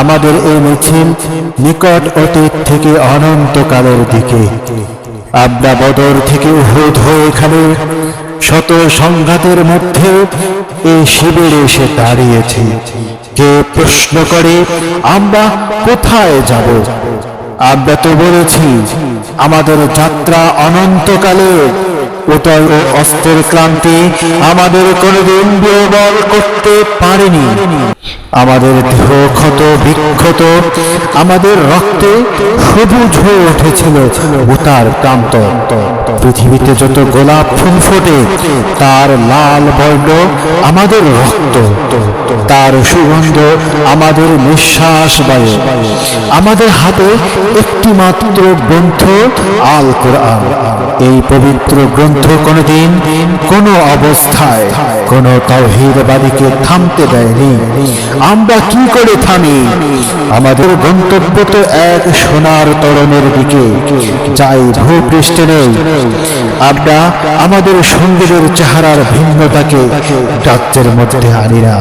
আমাদের এই মিছিল নিকট অতীত থেকে অনন্তকালের দিকে। আমরা বদর থেকে উহুদ হয়ে এখানে শত সংঘাতের মধ্যে এই শিবিরে এসে দাঁড়িয়েছি। কে প্রশ্ন করে, আমরা কোথায় যাব? আমরা তো বলেছি, আমাদের যাত্রা অনন্তকালে উদয় ও অস্ত্রের ক্লান্তি আমাদের কোনোদিন দুর্বল করতে পারেনি। আমাদের দেহ ক্ষত, বিক্ষত, আমাদের রক্তে সবুজ হয়ে উঠেছিল উতার ক্রান্ত পৃথিবীতে যত গোলাপ ফুল ফোটে, তার লাল বর্ণ আমাদের রক্ত। তার সুগন্ধ আমাদের নিঃশ্বাস বায়ু। আমাদের হাতে একটি মাত্র গ্রন্থ আল কোরআন এই পবিত্র গ্রন্থ কোনোদিন কোনো অবস্থায় কোনো তৌহিদবাদীকে থামতে দেয়নি। আমরা কি করে থামি? আমাদের গন্তব্য তো এক সোনার তরণের দিকে, যাই ভূপৃষ্ঠে নেই। আমরা আমাদের সঙ্গীদের চেহারার ভিন্নতাকে রাজ্যের মধ্যে আনি না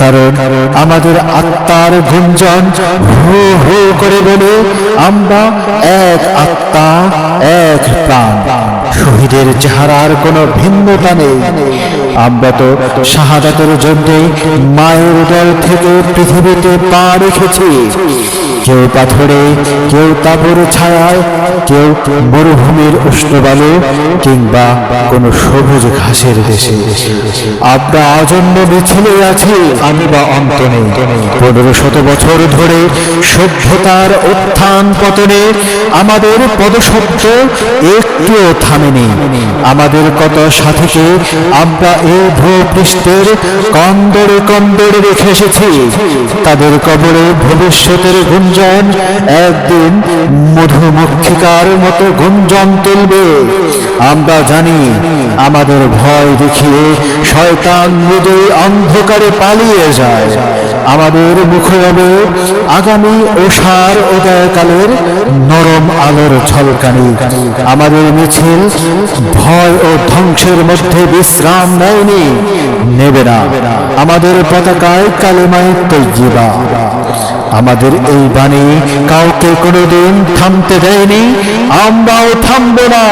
কারণ আমাদের আত্মার গুঞ্জন হু হু করে বলে, আমরা এক আত্মা, এক প্রাণ। শহীদের চেহারার কোনো ভিন্নতা নেই। আমরা তো শাহাদাতের জন্যে মায়ের দল থেকে পৃথিবীতে পা রেখেছি। কেউ পাথরে কেউ তাবর ছায়ায়, কেউ মরুভূমির উষ্ণবালু কিংবা কোনো সবুজ ঘাসের দেশে। আমরা আজন্ম মিছিলে আছি, আমি বা অন্ত নেই পনেরো শত বছর ধরে সভ্যতার উত্থান পতনে আমাদের পদশব্দ একটুও থামেনি। আমাদের কত সাথীকে আমরা এই ভূপৃষ্ঠের কন্দরে কন্দরে রেখে এসেছি। তাদের কবরে ভবিষ্যতের গুঞ্জন, একদিন মধুমক্ষিকার মতো গুঞ্জন তুলবে। আমরা জানি আমাদের ভয় দেখিয়ে শয়তান মৃদু অন্ধকারে পালিয়ে যায়। আমাদের মুখে হবে আগামী ওষার উদয়কালের নরম আলোর ঝলকানি। আমাদের মিছিল ভয় ও ধ্বংসের মধ্যে বিশ্রাম নেয়নি। নেবে না। আমাদের পতাকায় কালেমায় তৈজিবা আমাদের এই বাণী কাউকে কোনোদিন থামতে দেয়নি আমরাও থামবো না।